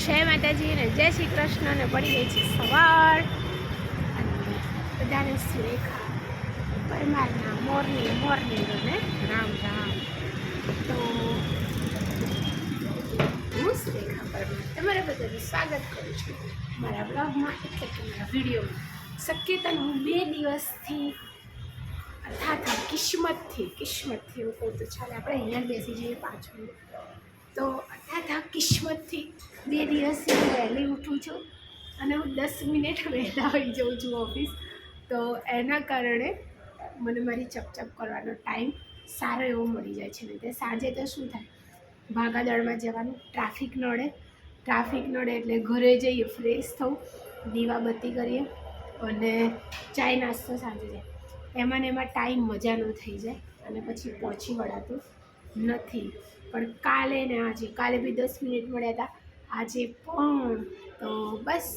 જય માતાજી અને જય શ્રી કૃષ્ણ અને પડી ગઈ છે સવાર. બધાને સુરેખા. પરમારના મોર્નિંગ અને રામ રામ. તો હું સુરેખા પરમાર. તમારા બધાનું સ્વાગત કરું છું મારા બ્લોગમાં એટલે કે મારા વિડીયોમાં. શક્યતા હું બે દિવસથી, અર્થાત કિસ્મતથી કિસ્મતથી હું કહું તો ચાલે, આપણે અહીંયા બેસી જઈએ પાછું. તો અર્થાત કિસ્મતથી બે દિવસથી હું વહેલી ઉઠું છું અને હું દસ મિનિટ વહેલા આવી જાઉં છું ઓફિસ. તો એના કારણે મને મારી ચપચપ કરવાનો ટાઈમ સારો એવો મળી જાય છે ને તે સાંજે તો શું થાય? ભાગાદળમાં જવાનું, ટ્રાફિક નડે. ટ્રાફિક નડે એટલે ઘરે જઈએ, ફ્રેશ થવું, દીવાબત્તી કરીએ અને ચાય નાસ્તો સાંજે જાય. એમાં ને એમાં ટાઈમ મજાનો થઈ જાય અને પછી પહોંચી વળાતું નથી. પણ કાલે ને આજે, કાલે બી દસ મિનિટ મળ્યા હતા. આજે પણ તો બસ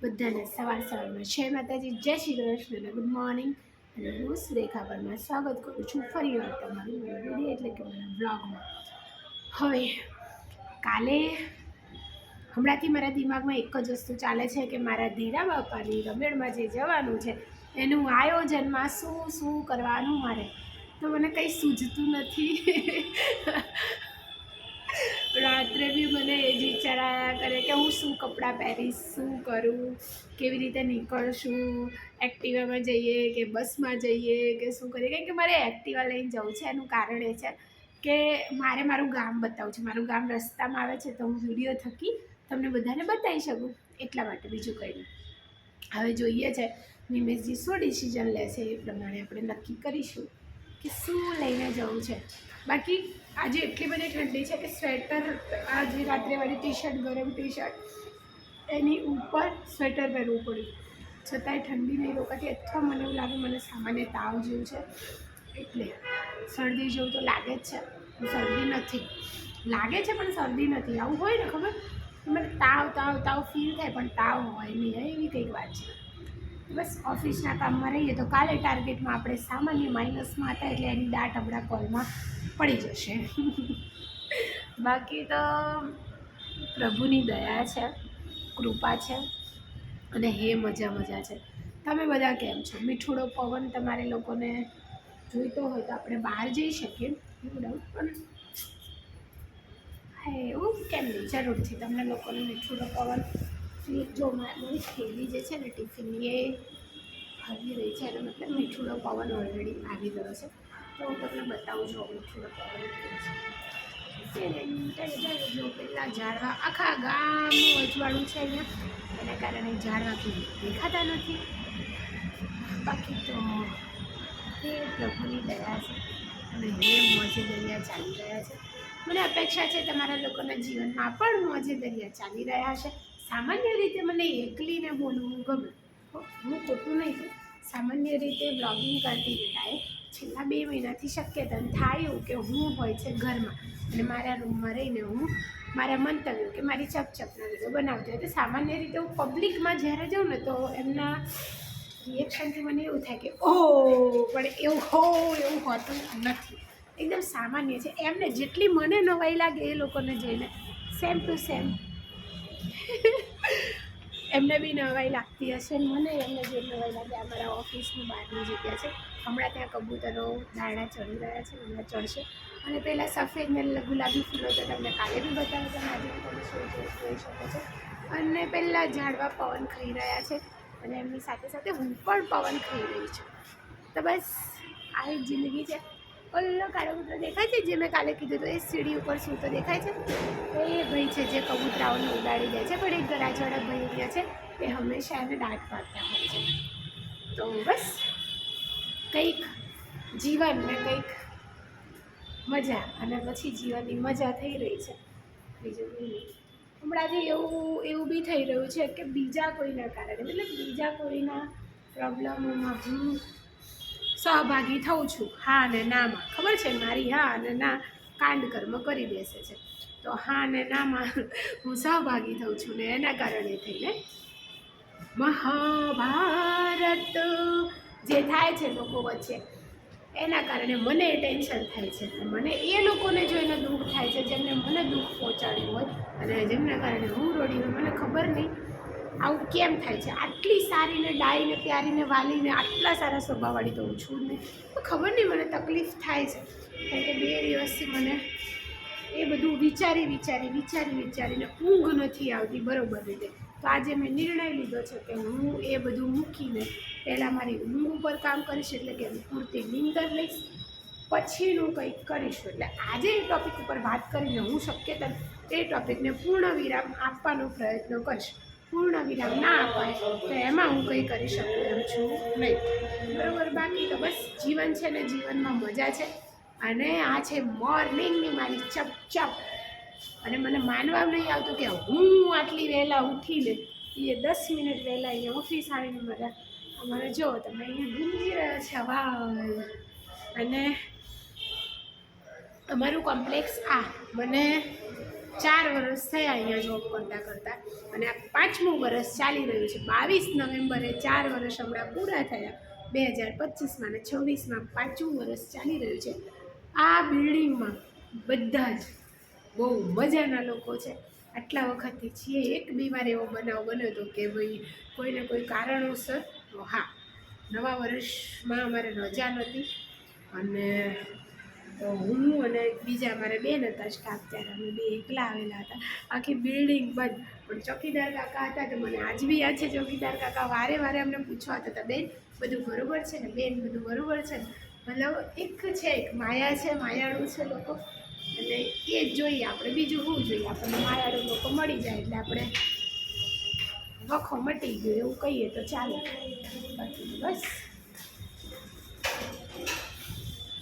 બધાને સવાર સવારમાં જય માતાજી, જય શ્રી કૃષ્ણ અને ગુડ મોર્નિંગ અને હું સુરેખા પરમાર સ્વાગત કરું છું ફરી વાર તમારું એટલે કે મારા બ્લોગમાં હવે કાલે હમણાંથી મારા દિમાગમાં એક જ વસ્તુ ચાલે છે કે મારા ધીરા બાપાની રમેડમાં જે જવાનું છે એનું આયોજનમાં શું શું કરવાનું મારે. તો મને કંઈ સૂઝતું નથી. રાત્રે બી મને એ જ વિચાર આવ્યા કરે કે હું શું કપડાં પહેરીશ, શું કરું, કેવી રીતે નીકળશું, એક્ટિવામાં જઈએ કે બસમાં જઈએ કે શું કરીએ? કારણ કે મારે એક્ટિવા લઈને જવું છે, એનું કારણ એ છે કે મારે મારું ગામ બતાવવું છે. મારું ગામ રસ્તામાં આવે છે તો હું વીડિયો થકી તમને બધાને બતાવી શકું. એટલા માટે બીજું કંઈ નહીં. હવે જોઈએ છે, નિમેશજી શું ડિસિઝન લેશે એ પ્રમાણે આપણે નક્કી કરીશું. કે શું લઈને જવું છે? બાકી આજે એટલી બધી ઠંડી છે કે સ્વેટર આજે રાત્રેવાળી ટી શર્ટ ગરમ ટી શર્ટ એની ઉપર સ્વેટર પહેરવું પડ્યું. છતાંય ઠંડી નહીં રોકાતી. અથવા મને એવું લાગે મને સામાન્ય તાવ જેવું છે. એટલે શરદી જેવું તો લાગે જ છે. શરદી નથી. લાગે છે પણ શરદી નથી. આવું હોય ને ખબર? મને તાવ તાવ તાવ ફીલ થાય, પણ તાવ હોય નહીં. એવી કંઈક વાત છે. બસ ઓફિસના કામમાં રહીએ તો કાલે ટાર્ગેટમાં આપણે સામાન્ય માઇનસમાં હતા એટલે એની દાટ આપણા કોલમાં પડી જશે. બાકી તો પ્રભુની દયા છે, કૃપા છે અને હે મજા મજા છે. તમે બધા કેમ છો? મીઠુડો પવન તમારે લોકોને જોઈતો હોય તો આપણે બહાર જઈ શકીએ નો ડાઉટ પણ હા, એવું કેમ નહીં? જરૂરથી તમને લોકોને મીઠુડો પવન જો મારી થેલી જે છે ને ટિફિનની એ હરી રહી છે, એનો મતલબ મીઠુંનો પવન ઓલરેડી આવી ગયો છે. તો હું તમને બતાવું છું મીઠુંનો પવન જો પેલા ઝાડવા, આખા ગામનું અજવાળું છે અહીંયા. એના કારણે ઝાડવા કેવી દેખાતા નથી. બાકી તો તે પ્રભુની દયા છે અને એ મોજે દરિયા ચાલી રહ્યા છે. મને અપેક્ષા છે તમારા લોકોના જીવનમાં પણ મોજે દરિયા ચાલી રહ્યા છે સામાન્ય રીતે મને એકલીને બોલવું ગમે. હું ખોટું નહીં કહું સામાન્ય રીતે બ્લોગિંગ કરતી વેળાએ છેલ્લા બે મહિનાથી શક્યતા થાય એવું કે હું હોય છે ઘરમાં અને મારા રૂમમાં રહીને હું મારા મંતવ્યો કે મારી ચપચપના વીડિયો બનાવતી હોય. તો સામાન્ય રીતે હું પબ્લિકમાં જ્યારે જાઉં ને તો એમના રિએક્શનથી મને એવું થાય કે, ઓહ, પણ એવું હો, એવું હોતું નથી. એકદમ સામાન્ય છે. એમને જેટલી મને નવાઈ લાગે એ લોકોને જઈને સેમ ટુ સેમ એમને બી નવાઈ લાગતી હશે ને મને એમને જે નવાઈ લાગે. અમારા મારા ઓફિસની બહારની જગ્યા છે. હમણાં ત્યાં કબૂતરો, દાણા ચડી રહ્યા છે, હમણાં ચડશે. અને પહેલાં સફેદ ને ગુલાબી ફૂલો તો તમને કાલે બી બતાવ્યું તમે આજે તમે જોઈ શકો છો. અને પહેલાં ઝાડવા પવન ખાઈ રહ્યા છે. અને એમની સાથે સાથે હું પણ પવન ખાઈ રહી છું. તો બસ, આ એક જિંદગી છે. ઓલો કાળો કૂતરો દેખાય છે? જે મેં કાલે કીધું હતું, એ સીડી ઉપર સૂતો દેખાય છે? એ ભાઈ છે જે કબૂતરાઓને ઉડાડી દે છે, પણ એક ગરાજવાળા ભાઈ રહ્યા છે, એ હંમેશા એને દાંત પાડતા હોય છે. તો બસ, કંઈક જીવન ને કંઈક મજા, અને પછી જીવનની મજા થઈ રહી છે. બીજું હમણાંથી એવું એવું બી થઈ રહ્યું છે કે બીજા કોઈના કારણે, મતલબ બીજા કોઈના પ્રોબ્લેમોમાં હું સહભાગી થઉં છું. હા અને નામાં. ખબર છે મારી? હા અને ના કાંડ કર્મ કરી બેસે છે. તો હા અને નામાં હું સહભાગી થઉં છું ને એના કારણે થઈને મહાભારત જે થાય છે લોકો વચ્ચે, એના કારણે મને ટેન્શન થાય છે. મને એ લોકોને જોઈને દુઃખ થાય છે જેમને મને દુઃખ પહોંચાડ્યું હોય અને જેમના કારણે હું રોડી મને ખબર નહીં આવું કેમ થાય છે? આટલી સારીને, ડાઈને, પ્યારીને, વાલીને આટલા સારા સ્વભાવવાળી તો હું છું નહીં. તો ખબર નહીં મને તકલીફ થાય છે. કારણ કે બે દિવસથી મને એ બધું વિચારી વિચારી વિચારી, વિચારીને ઊંઘ નથી આવતી બરોબર રીતે. તો આજે મેં નિર્ણય લીધો છે કે હું એ બધું મૂકીને પહેલાં મારી ઊંઘ ઉપર કામ કરીશ એટલે કે પૂરતી નીંદર લઈશ. પછીનું કંઈક કરીશું. એટલે આજે એ ટૉપિક ઉપર વાત કરીને હું શક્ય એ ટૉપિકને પૂર્ણ વિરામ આપવાનો પ્રયત્ન કરીશ. પૂર્ણ વિરામ ના અપાય, તો એમાં હું કંઈ કરી શકું એમ છું નહીં. બરાબર, બાકી તો બસ જીવન છે ને જીવનમાં મજા છે. અને આ છે મોર્નિંગની મારી ચપ ચપ અને મને માનવા નહીં આવતું કે હું આટલી વહેલા ઉઠીને એ દસ મિનિટ વહેલા અહીંયા ઓફિસ આવીને મારા, અમારે જો તમે અહીંયા ગુંજી રહ્યા છે હવા અને અમારું કોમ્પ્લેક્સ આ, મને ચાર વર્ષ થયા અહીંયા જોબ કરતાં કરતાં. અને આ પાંચમું વર્ષ ચાલી રહ્યું છે. બાવીસ નવેમ્બરે ચાર વર્ષ હમણાં પૂરા થયા. બે હજાર પચીસમાં અને છવ્વીસમાં પાંચમું વર્ષ ચાલી રહ્યું છે. આ બિલ્ડિંગમાં બધા જ બહુ મજાના લોકો છે. આટલા વખતથી છીએ એક બી વાર એવો બનાવ બન્યો હતો કે ભાઈ કોઈને કોઈ કારણોસર હા, નવા વર્ષમાં અમારે રજા નહોતી. અને તો હું અને બીજા મારે બેન હતા સ્ટાફ ત્યારે, અમે બે એકલા આવેલા હતા. આખી બિલ્ડિંગ બંધ. પણ ચોકીદાર કાકા હતા તો મને આજ બી યાદ છે, ચોકીદાર કાકા વારે વારે અમને પૂછવા હતા બેન, બધું બરોબર છે ને? બેન, બધું બરોબર છે ને? મતલબ એક છે, એક માયા છે, માયાળું છે લોકો. અને એ જ જોઈએ, આપણે બીજું શું જોઈએ? આપણને માયાળું લોકો મળી જાય એટલે આપણે વખો મટી ગયો, એવું કહીએ તો ચાલે. બાકી બસ.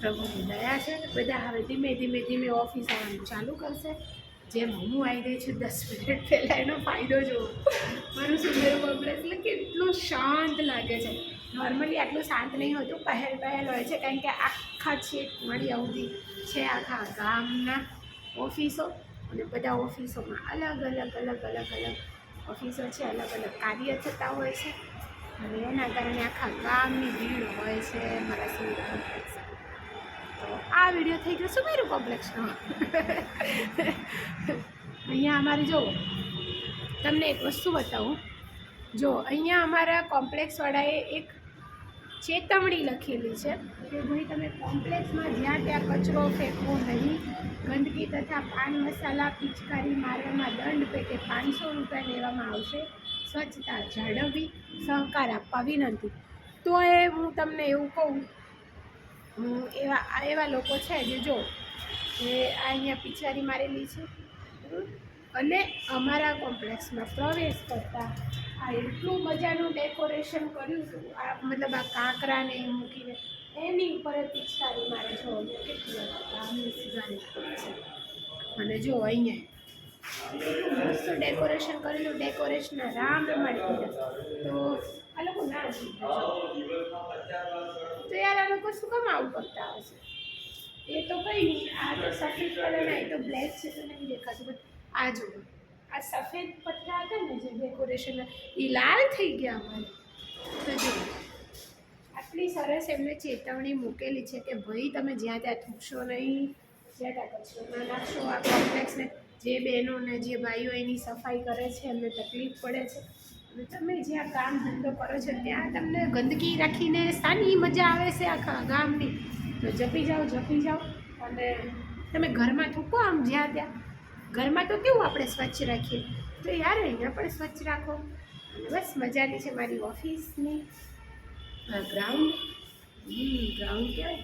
પ્રભુની દયા છે બધા હવે ધીમે ધીમે ધીમે ઓફિસ આવવાનું ચાલુ કરશે. જેમ હું આવી ગઈ છું, દસ મિનિટ પહેલાં એનો ફાયદો જુઓ મારું સુંદર બબડે એટલે કેટલું શાંત લાગે છે. નોર્મલી આટલું શાંત નહીં હોતું પહેલ પહેલ હોય છે, કારણ કે આખા છેક મળી આવતી છે આખા ગામના ઓફિસો. અને બધા ઓફિસોમાં અલગ અલગ અલગ અલગ અલગ ઓફિસો છે, અલગ અલગ કાર્ય થતા હોય છે. અને એના કારણે આખા ગામની ભીડ હોય છે, મારા સુંદર આ વીડિયો થઈ ગયો સુમેરુ કોમ્પ્લેક્સનો. અહીંયા અમારે જો, તમને એક વસ્તુ બતાવું. જો, અહીંયા અમારા કોમ્પ્લેક્સવાળાએ એક ચેતવણી લખેલી છે કે ભાઈ તમે કોમ્પ્લેક્સમાં જ્યાં ત્યાં કચરો ફેંકવો નહીં, ગંદકી તથા પાન મસાલા પિચકારી મારવામાં દંડ પેટે પાંચસો રૂપિયા લેવામાં આવશે, સ્વચ્છતા જાળવવી, સહકાર આપવા વિનંતી. તો એ હું તમને એવું કહું એવા, આ એવા લોકો છે જે જો એ આ અહીંયા પિચકારી મારેલી છે. અને અમારા કોમ્પ્લેક્સમાં પ્રવેશ કરતા આ એટલું મજાનું ડેકોરેશન કર્યું હતું. આ મતલબ આ કાંકરાને એ મૂકીને. એની ઉપર પિચકારી મારે જો અને જો અહીંયા મસ્ત ડેકોરેશન કરેલું ડેકોરેશન રામ રમાડી દીધા. તો આ લોકો ના તો યાર આ લોકો શું કામ આવું કરતા હશે એ તો કંઈ નહીં આ તો સફેદ કલર એ તો બ્લેક છે, તો નહીં દેખાતું. બટ આ જોડો આ સફેદ પથરા હતા ને જે ડેકોરેશન એ લાલ થઈ ગયા અમારે. તો જો, આટલી સરસ એમને ચેતવણી મૂકેલી છે કે ભાઈ તમે જ્યાં ત્યાં થૂકશો નહીં, જ્યાં ત્યાં કચરો ના નાખશો. આ કોમ્પ્લેક્સને જે બહેનો ને જે ભાઈઓ એની સફાઈ કરે છે, એમને તકલીફ પડે છે. તમે જ્યાં કામ ધંધો કરો છો, ત્યાં તમને ગંદકી રાખીને શાની મજા આવે છે આખા ગામની? તો જપી જાઓ જપી જાઓ અને તમે ઘરમાં થૂકો આમ જ્યાં ત્યાં. ઘરમાં તો કેવું આપણે સ્વચ્છ રાખીએ? તો યાર અહીંયા પણ સ્વચ્છ રાખો. બસ મજાની છે મારી ઓફિસની. ગ્રાઉન્ડ ગ્રાઉન્ડ કહેવાય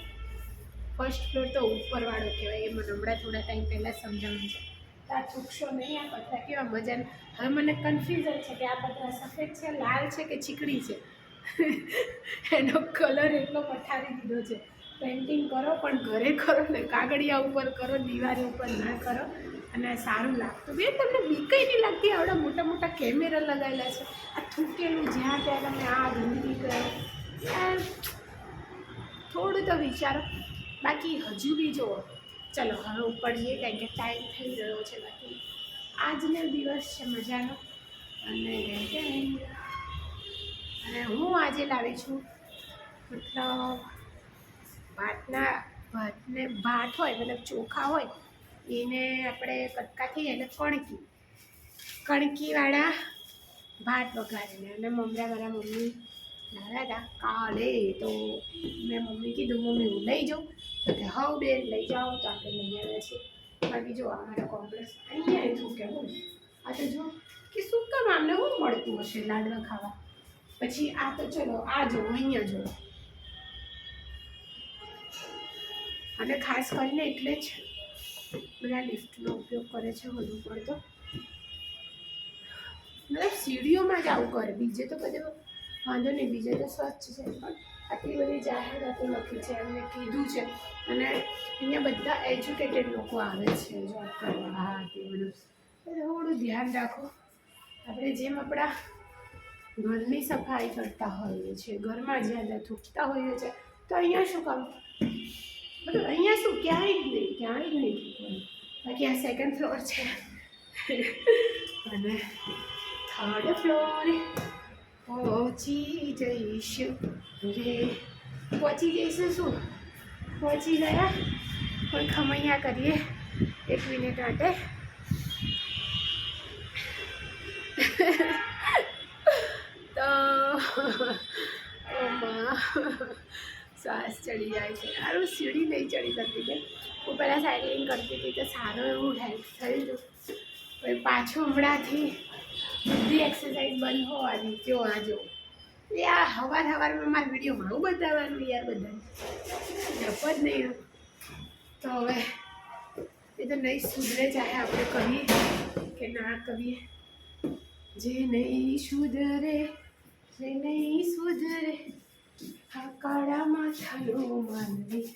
ફર્સ્ટ ફ્લોર તો ઉપરવાળો કહેવાય, એ મને હમણાં થોડા ટાઈમ પહેલાં સમજાવવાનું છે. આ ચૂકશો નહીં આ પથરા કેવા મજાના. હવે મને કન્ફ્યુઝન છે કે આ પથરા સફેદ છે, લાલ છે કે ચીકડી છે? એનો કલર એટલો પઠારી દીધો છે. પેઇન્ટિંગ કરો, પણ ઘરે કરો ને કાગળિયા ઉપર કરો દિવાળી ઉપર ના કરો. અને સારું લાગતું. બેન, તમને બીકઈ નહીં લાગતી? આવડા મોટા મોટા કેમેરા લગાવેલા છે. આ થૂકેલું જ્યાં ત્યાં તમે આ ગંદકી કરો. થોડું તો વિચારો. બાકી હજુ બી જુઓ. ચલો, હવે ઉપર જઈએ કારણ કે ટાઈમ થઈ ગયો છે બાકી. આજનો દિવસ છે મજાનો. અને અને હું આજે લાવી છું, મતલબ ભાતના, ભાતને ભાત હોય, મતલબ ચોખા હોય, એને આપણે કટકાથી એને કણકી, કણકીવાળા ભાત વઘારીને. અને મમરા મારા મમ્મી લાવ્યા હતા. કાલે તો મેં મમ્મી કીધું, મમ્મી, હું લઈ જાઉં. તો કે હવ બેન લઈ જાઓ તો આપણે લઈ આવ્યા છીએ. બાકી જો અમારા કોમ્પ્લેક્સ અહીંયા શું કહેવું? આ તો જો કે શું કામ આમને શું મળતું હશે લાડવા ખાવા? પછી આ તો ચલો, આ જો, અહીંયા જો. અને ખાસ કરીને એટલે જ બધા લિફ્ટનો ઉપયોગ કરે છે વધુ પડતો. મતલબ સીડીઓમાં જ આવું કરે, બીજે તો બધે વાંધો નહીં, બીજે તો સ્વચ્છ છે. પણ આટલી બધી જાહેરાતો લખી છે એમને કીધું છે. અને અહીંયા બધા એજ્યુકેટેડ લોકો આવે છે જોબ કરવા. હા તે બધું થોડું ધ્યાન રાખો. આપણે જેમ આપણા ઘરની સફાઈ કરતા હોઈએ છીએ ઘરમાં જ્યાં થૂકતા હોઈએ છીએ તો અહીંયા શું કામ? બધું અહીંયા શું ક્યાંય જ નહીં ક્યાંય જ નહીં થૂકવાનું. બાકી આ સેકન્ડ ફ્લોર છે. અને થર્ડ ફ્લોર પહોંચી જઈશું રે. પહોંચી જઈશું શું? પહોંચી ગયા? પણ ખમૈયા કરીએ એક મિનિટ માટે. તો શ્વાસ ચડી જાય છે. સારું સીડી નહીં ચડી શકતી કે હું પહેલાં સાયકલિંગ કરતી હતી, તો સારું એવું હેલ્પ થયું. હતું પાછું હમણાંથી બધી એક્સરસાઇઝ બંધ હોવાની, જો આ જો. એ આ હવાર હવારમાં મારા વીડિયો આવું બતાવવાનું યાર બધાને. જપ જ નહીં તો હવે એ તો નહીં, સુધરે ચાહે આપણે કહીએ કે ના કહીએ. જે નહીં સુધરે, જે નહીં સુધરે, આ કાળા માથાનું માનવી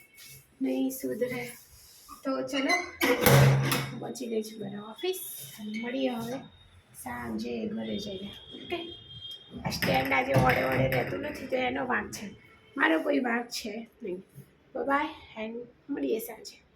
નહીં સુધરે. તો ચલો, પહોંચી ગઈ છું મારા ઓફિસ મળીએ હવે. સાંજે ઘરે જઈને ઓકે? આ સ્ટેન્ડ આજે વડે વડે રહેતું નથી, તો એનો વાંક છે. મારો કોઈ વાંક છે નહીં. બાય એન્ડ મળીએ સાંજે.